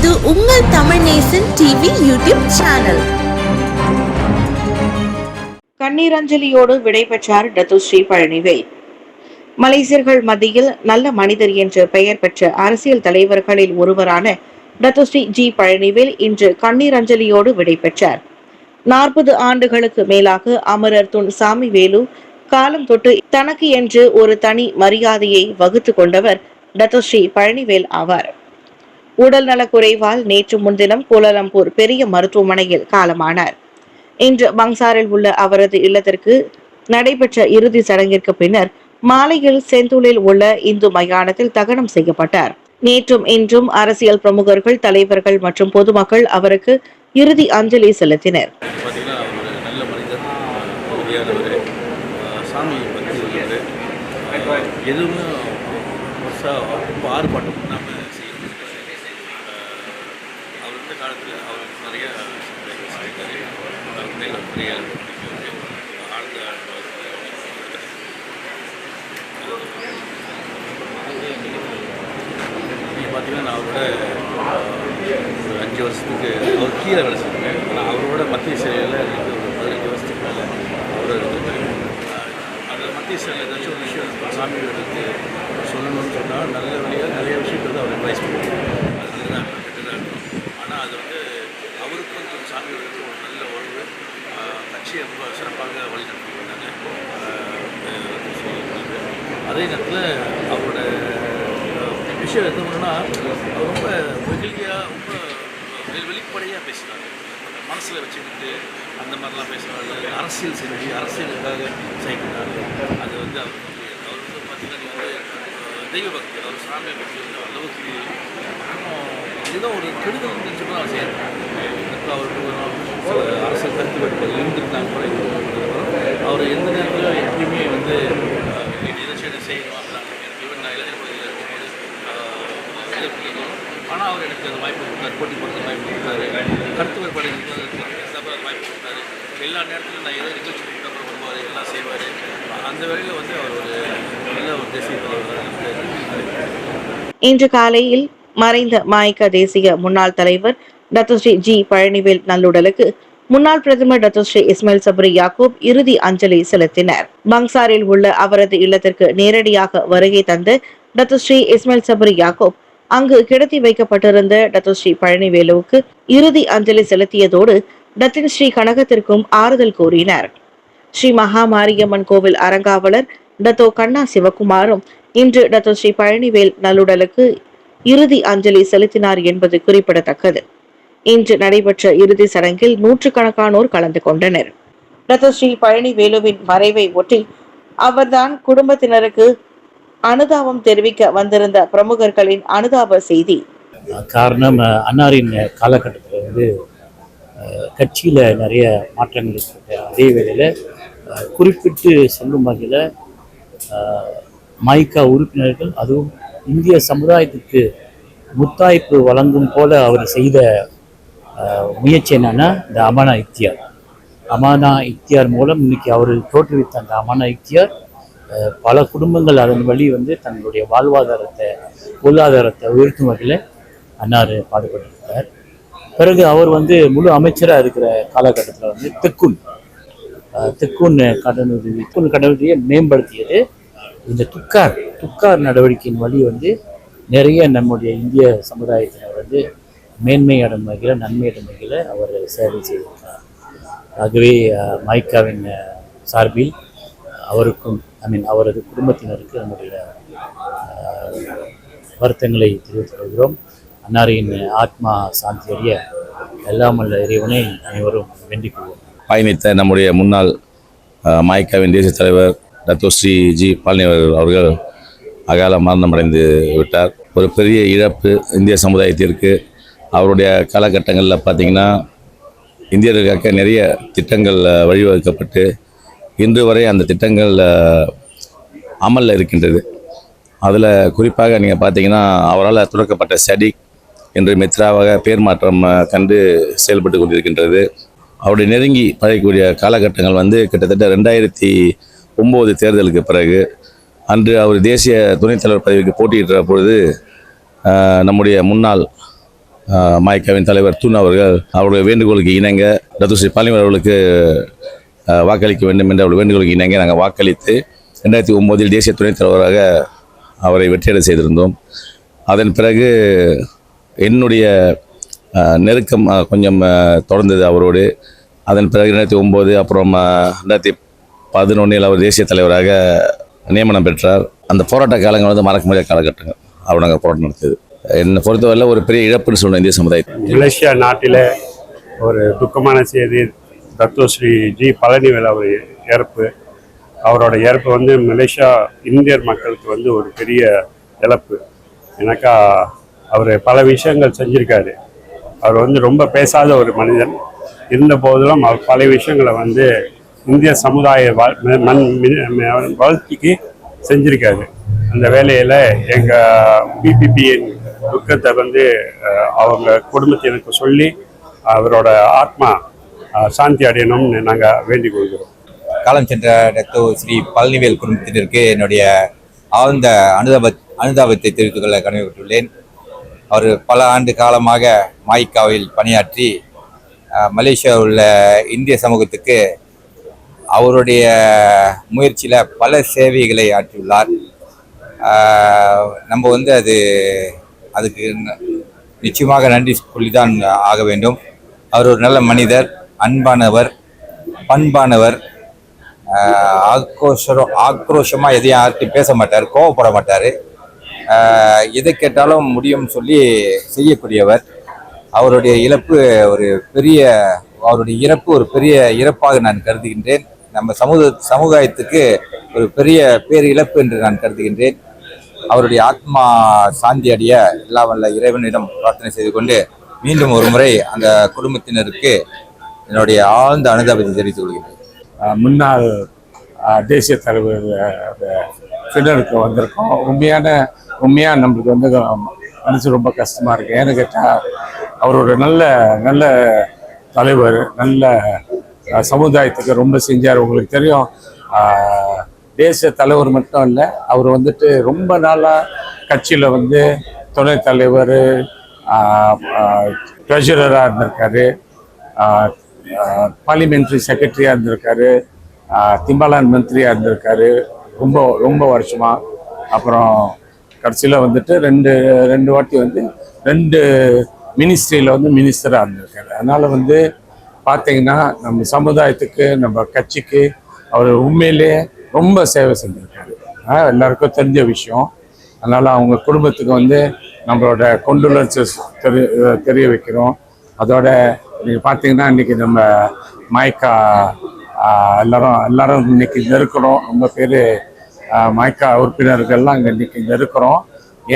இது உங்கள் Tamil Nesan TV YouTube channel. கண்ணீரஞ்சலியோடு விடைபெற்றார் டத்துஸ்ரீ பழனிவேல். மலேசியர்கள் மத்தியில் நல்ல மனிதர் என்று பெயர் பெற்ற அரசியல் தலைவர்களில் ஒருவரான டத்துஸ்ரீ ஜி பழனிவேல் இன்று கண்ணீரஞ்சலியோடு விடைபெற்றார். நாற்பது ஆண்டுகளுக்கு மேலாக அமரர் துன் சாமி வேலு காலம் தொட்டு தனக்கு என்று ஒரு தனி மரியாதையை வகுத்து கொண்டவர் டத்துஸ்ரீ பழனிவேல் ஆவார். உடல் நலக்குறைவால் நேற்று முன்தினம் கோலாலம்பூர் பெரிய மருத்துவமனையில் காலமானார். இன்று பங்சாரில் உள்ள அவரது இல்லத்திற்கு நடைபெற்ற இறுதி சடங்கிற்கு பின்னர் மாலையில் செந்தூலில் உள்ள இந்து மயானத்தில் தகனம் செய்யப்பட்டார். நேற்றும் இன்றும் அரசியல் பிரமுகர்கள் தலைவர்கள் மற்றும் பொதுமக்கள் அவருக்கு இறுதி அஞ்சலி செலுத்தினர். எதுவுமே அவர் ஒரு நல்ல மனிதர் உறுதியானவர் சாமியை பற்றி உள்ளவர் எதுவுமே பெருசாக ரொம்ப ஆர்ப்பாட்டம் பண்ணாமல் செய்யணும் அவர் இருந்த காலத்தில் அவர் நிறைய செஞ்சிருக்காரு அவர் மேல ஆழ்ந்த நீங்கள் பார்த்தீங்கன்னா நான் அவரோட ஒரு அஞ்சு வருஷத்துக்கு அவர் கீழே வேலை செஞ்சேன் ஆனால் அவரோட மத்திய சிலையில் எனக்கு ஒரு பதினஞ்சு வருஷத்துக்கு மேலே அவர் அதில் மத்திய சிலையில் ஏதாச்சும் ஒரு விஷயம் சாமிகளுக்கு சொல்லணும்னு சொன்னால் நல்ல வழியாக நிறைய விஷயத்தை அவர் அட்வைஸ் பண்ணுவாங்க அது நல்லதாக இருக்கும் கெட்டதாக இருக்கும் ஆனால் அது வந்து அவருக்கும் அந்த சாமிகளுக்கு ஒரு நல்ல உறவு நிகழ்ச்சி ரொம்ப சிறப்பாக வழி நடத்தி வந்தாங்க அதே நேரத்தில் அவரோட விஷயம் எது ஒன்றுனா ரொம்ப வெகுளியாக ரொம்ப வெளிப்படையாக பேசுகிறாரு மனசில் வச்சுக்கிட்டு அந்த மாதிரிலாம் பேசுகிறாங்க அரசியல் செஞ்சு அரசியலுக்காக செய்கிறாங்க அது வந்து அவர் வந்து அவர் வந்து பார்த்தீங்கன்னா வந்து தெய்வ பக்தி அவர் சாமியை பற்றி வந்து அளவுக்கு அப்புறம் ஏதோ ஒரு கெடுதல் இருந்துச்சு கூட அவர் அரசு அவருக்கு கருத்து வேறுபாடு இருந்திருந்தாங்க கூட அவர் எந்த நேரத்தில் எப்பயுமே வந்து ஆஹ் செய்யணும் ஈவன் நான் இளைஞர் பகுதியில் இருக்கும்போது ஆனால் அவர் எனக்கு அந்த வாய்ப்பு கொடுத்தார். போட்டி போடுறது வாய்ப்பு கொடுத்தாரு. கருத்து வேறுபாடு இருக்கிறது வாய்ப்பு கொடுத்தாரு. எல்லா நேரத்திலும் நான் எதை நிகழ்ச்சி கொடுத்தப்பறம் வருவார் எல்லாம் செய்வார். அந்த வேளையில் வந்து அவர் ஒரு நல்ல ஒரு தேசிய தலைவர் இன்று காலையில் மறைந்த மாயக்க தேசிய முன்னாள் தலைவர் டத்துஸ்ரீ ஜி பழனிவேல் நல்லுடலுக்கு முன்னாள் பிரதமர் டத்துஸ்ரீ இஸ்மாயில் சபரி யாக்கூப் இறுதி அஞ்சலி செலுத்தினர். பங்சாரில் உள்ள அவரது இல்லத்திற்கு நேரடியாக வருகை தந்த டத்துஸ்ரீ இஸ்மாயில் சபரி யாக்கூப் அங்கு கிடத்தி வைக்கப்பட்டிருந்த டத்துஸ்ரீ பழனிவேலுவுக்கு இறுதி அஞ்சலி செலுத்தியதோடு டத்தின் ஸ்ரீ கனகத்திற்கும் ஆறுதல் கூறினர். ஸ்ரீ மகாமாரியம்மன் கோவில் அரங்காவலர் டத்தோ கண்ணா சிவகுமாரும் இன்று டத்தோ ஸ்ரீ பழனிவேல் நல்லுடலுக்கு இறுதி அஞ்சலி செலுத்தினார் என்பது குறிப்பிடத்தக்கது. இன்று நடைபெற்ற இறுதி சடங்கில் நூற்றுக்கணக்கானோர் கலந்து கொண்டனர். ரத்தஸ்ரீ பழனிவேலுவின் மறைவை ஒட்டி அவர்தான் குடும்பத்தினருக்கு அனுதாபம் தெரிவிக்க வந்திருந்த பிரமுகர்களின் அனுதாப செய்தி. காரணம் அன்னாரின் காலகட்டத்தில் வந்து கட்சியில் நிறைய மாற்றங்கள் ஏற்பட்ட அதே வேளையில் குறிப்பிட்டு சொல்லும் வகையில் மைக்கா உறுப்பினர்கள் அதுவும் இந்திய சமுதாயத்துக்கு முத்தாய்ப்பு வழங்கும் போல அவர் செய்த முயற்சி என்னன்னா இந்த அமானா இக்தியார். அமானா இக்தியார் மூலம் இன்னைக்கு அவர் தோற்றுவித்த அந்த அமானா இக்தியார் பல குடும்பங்கள் அதன் வழி வந்து தங்களுடைய வாழ்வாதாரத்தை பொருளாதாரத்தை உயர்த்தும் வகையில் அன்னார் பாடுபட்டிருக்கார். பிறகு அவர் வந்து முழு அமைச்சராக இருக்கிற காலகட்டத்தில் வந்து தெக்குன் அஹ், தெக்குன் கடனுதவி தெக்குன் கடனுதவியை மேம்படுத்தியது. இந்த துக்கார் துக்கார் நடவடிக்கையின் வழி வந்து நிறைய நம்முடைய இந்திய சமுதாயத்தினர் வந்து மேன்மை அடையும் வகையில் நன்மை வகையில் அவர் சேவை செய்திருக்கிறார். ஆகவே மைக்காவின் சார்பில் அவருக்கும் ஐ மீன் அவரது குடும்பத்தினருக்கு நம்முடைய வருத்தங்களை தெரிவித்துக் கொள்கிறோம். அன்னாரின் ஆத்மா சாந்தி அறிய எல்லாம் இறைவனை அனைவரும் வேண்டிக் கொள்வோம். பயணித்த நம்முடைய முன்னாள் மாய்க்காவின் தேசிய தலைவர் டத்தோ ஸ்ரீ ஜி பழனிவர் அவர்கள் அகால மரணமடைந்து விட்டார். ஒரு பெரிய இழப்பு இந்திய சமுதாயத்திற்கு. அவருடைய காலகட்டங்களில் பார்த்திங்கன்னா இந்தியர்களுக்காக நிறைய திட்டங்கள் வழிவகுக்கப்பட்டு இன்று வரை அந்த திட்டங்கள் அமலில் இருக்கின்றது. அதில் குறிப்பாக நீங்கள் பார்த்தீங்கன்னா அவரால் தொடக்கப்பட்ட சடிக் என்று மித்ராவாக பேர் மாற்றம் கண்டு செயல்பட்டு கொண்டிருக்கின்றது. அவருடைய நெருங்கி பழகக்கூடிய காலகட்டங்கள் வந்து கிட்டத்தட்ட ரெண்டாயிரத்தி ஒம்பது தேர்தலுக்கு பிறகு அன்று அவர் தேசிய துணைத் தலைவர் பதவிக்கு போட்டியிட்ட பொழுது நம்முடைய முன்னாள் மாய்க்காவின் தலைவர் தூண் அவர்கள் அவருடைய வேண்டுகோளுக்கு இணங்க டத்து ஸ்ரீ அவர்களுக்கு வாக்களிக்க வேண்டும் என்ற அவருடைய வேண்டுகோளுக்கு இணங்க நாங்கள் வாக்களித்து ரெண்டாயிரத்தி ஒம்போதில் தேசிய துணைத் தலைவராக அவரை வெற்றியடை செய்திருந்தோம். அதன் பிறகு என்னுடைய நெருக்கம் கொஞ்சம் தொடர்ந்தது அவரோடு. அதன் பிறகு ரெண்டாயிரத்தி ஒம்பது அப்புறம் ரெண்டாயிரத்தி பதினொன்றில் அவர் தேசிய தலைவராக நியமனம் பெற்றார். அந்த போராட்ட காலங்கள் வந்து மறக்க முடியாத காலகட்டங்கள். அவர் நாங்கள் போராட்டம் நடத்தியது. என்னை பொறுத்தவரையில் ஒரு பெரிய இழப்புன்னு சொன்ன இந்திய சமுதாயத்துக்கு மலேசியா நாட்டில் ஒரு துக்கமான செய்தி தத்துவஸ்ரீ ஜி பழனிவேல் அவர் இறப்பு. அவரோட இறப்பு வந்து மலேசியா இந்தியர் மக்களுக்கு வந்து ஒரு பெரிய இழப்பு. எனக்கா அவர் பல விஷயங்கள் செஞ்சுருக்காரு. அவர் வந்து ரொம்ப பேசாத ஒரு மனிதன். இருந்த போதிலும் அவர் பல விஷயங்களை வந்து இந்திய சமுதாய வாழ் ம- மண் வளர்ச்சிக்கு செஞ்சிருக்காரு. அந்த வேலையில் எங்கள் பிபிபியின் துக்கத்தை வந்து அவங்க குடும்பத்தினருக்கு சொல்லி அவரோட ஆத்மா சாந்தி அடையணும்னு நாங்கள் வேண்டிக் கொள்கிறோம். காலம் சென்ற டத்தோ ஸ்ரீ பழனிவேல் குடும்பத்தினருக்கு என்னுடைய ஆழ்ந்த அனுதாப அனுதாபத்தை தெரிவித்துக் கொள்ள கடமைப்பட்டுள்ளேன். அவர் பல ஆண்டு காலமாக மாய்க்காவில் பணியாற்றி மலேசியாவில் உள்ள இந்திய சமூகத்துக்கு அவருடைய முயற்சியில் பல சேவைகளை ஆற்றியுள்ளார். நம்ம வந்து அது அதுக்கு நிச்சயமாக நன்றி சொல்லிதான் ஆக வேண்டும். அவர் ஒரு நல்ல மனிதர் அன்பானவர் பண்பானவர். ஆஹ் ஆக்ரோஷம் ஆக்ரோஷமாக எதையும் யார்கிட்டையும் பேச மாட்டார் கோவப்பட மாட்டார். எதை கேட்டாலும் முடியும் சொல்லி செய்யக்கூடியவர். அவருடைய இழப்பு ஒரு பெரிய அவருடைய இறப்பு ஒரு பெரிய இறப்பாக நான் கருதுகின்றேன். நம்ம சமூக சமுதாயத்துக்கு ஒரு பெரிய பேர் இழப்பு என்று நான் கருதுகின்றேன். அவருடைய ஆத்மா சாந்தி அடைய எல்லா வல்ல இறைவனிடம் பிரார்த்தனை செய்து கொண்டு மீண்டும் ஒரு முறை அந்த குடும்பத்தினருக்கு என்னுடைய ஆழ்ந்த அனுதாபத்தை தெரிவித்துக் கொள்கிறேன். முன்னாள் தேசிய தலைவர் ஃபிடருக்கு வந்திருக்கோம். உண்மையான உண்மையாக நம்மளுக்கு வந்து மனசு ரொம்ப கஷ்டமாக இருக்குது ஏன்னு கேட்டால் அவரோட நல்ல நல்ல தலைவர் நல்ல சமுதாயத்துக்கு ரொம்ப செஞ்சார். உங்களுக்கு தெரியும். தேசிய தலைவர் மட்டும் இல்லை அவர் வந்துட்டு ரொம்ப நாளாக கட்சியில் வந்து துணைத் தலைவர் ட்ரெஷரராக இருந்திருக்காரு. பார்லிமெண்ட்ரி செக்ரட்டரியாக இருந்திருக்காரு. திம்பாலான் மந்திரியாக இருந்திருக்காரு. ரொம்ப ரொம்ப வருஷமா. அப்புறம் கடைசியில் வந்துட்டு ரெண்டு ரெண்டு வாட்டி வந்து ரெண்டு மினிஸ்ட்ரியில் வந்து மினிஸ்டராக இருந்திருக்காரு. அதனால் வந்து பார்த்தீங்கன்னா நம்ம சமுதாயத்துக்கு நம்ம கட்சிக்கு அவர் உண்மையிலேயே ரொம்ப சேவை செஞ்சுருக்காரு. எல்லாருக்கும் தெரிஞ்ச விஷயம். அதனால் அவங்க குடும்பத்துக்கு வந்து நம்மளோட கொண்டுலன்சஸ் தெரிய தெரிய வைக்கிறோம். அதோட நீங்கள் பார்த்தீங்கன்னா இன்னைக்கு நம்ம மயக்கா எல்லாரும் எல்லாரும் இன்னைக்கு இங்கே இருக்கிறோம் ரொம்ப பேர் மயக்கா உறுப்பினர்கள்லாம் இங்கே இன்றைக்கி இங்கே இருக்கிறோம்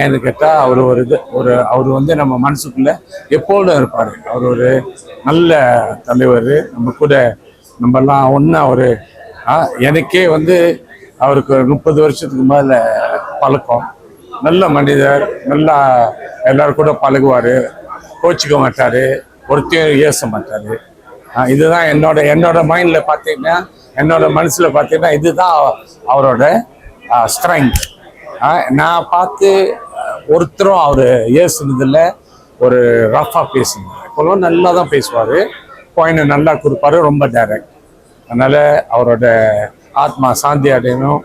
ஏன்னு கேட்டால் அவர் ஒரு இது ஒரு அவர் வந்து நம்ம மனசுக்குள்ள எப்பொழுதும் இருப்பார். அவர் ஒரு நல்ல தலைவர் நம்ம கூட நம்மெல்லாம் ஒன்றா ஒரு எனக்கே வந்து அவருக்கு முப்பது வருஷத்துக்கு மேலே பழக்கம். நல்ல மனிதர் நல்லா எல்லாரும் கூட பழகுவார். கோச்சிக்க மாட்டார் ஒருத்தையும் ஏச மாட்டார். இதுதான் என்னோட என்னோட மைண்டில் பார்த்தீங்கன்னா என்னோட மனசில் பார்த்தீங்கன்னா இதுதான் அவரோட ஸ்ட்ரெங்க் நான் பார்த்து ஒருத்தரும் அவர் ஏசுனதில்ல ஒரு ரஃபாக பேசுனார். இப்போலாம் நல்லா தான் பேசுவார். பாயிண்ட் நல்லா கொடுப்பாரு ரொம்ப டைரக்ட் அதனால் அவரோட ஆத்மா சாந்தி அடையணும்.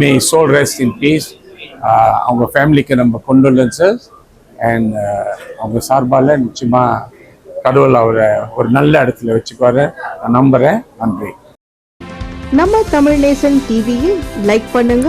May soul rest in peace அவங்க ஃபேமிலிக்கு நம்ம கொண்டுலன்சஸ் அண்ட் அவங்க சார்பால் நிச்சயமாக கடவுள் அவரை ஒரு நல்ல இடத்துல வச்சுக்குவாரு. நான் நம்புகிறேன் நன்றி. நம்ம தமிழ் நேசன் டிவியை லைக் பண்ணுங்க.